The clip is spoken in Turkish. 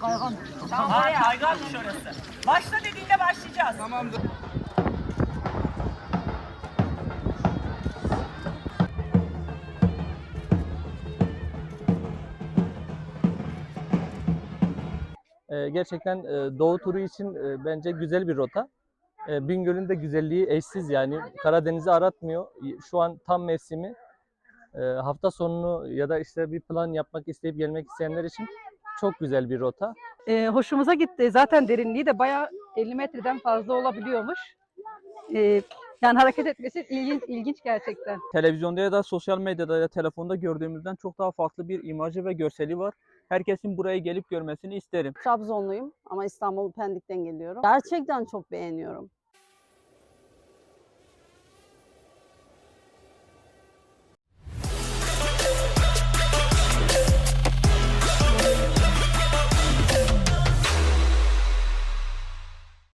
kaygan. Ha kayganmış orası. Başla dediğinde başlayacağız. Tamamdır. Ee, gerçekten e, Doğu turu için e, bence güzel bir rota. E, Bingöl'ün de güzelliği eşsiz yani Karadeniz'i aratmıyor. Şu an tam mevsimi. E, hafta sonunu ya da işte bir plan yapmak isteyip gelmek isteyenler için çok güzel bir rota. Ee, hoşumuza gitti. Zaten derinliği de bayağı 50 metreden fazla olabiliyormuş. Ee, yani hareket etmesi ilginç, ilginç gerçekten. televizyonda ya da sosyal medyada ya telefonda gördüğümüzden çok daha farklı bir imajı ve görseli var. Herkesin buraya gelip görmesini isterim. Trabzonluyum ama İstanbul Pendik'ten geliyorum. Gerçekten çok beğeniyorum.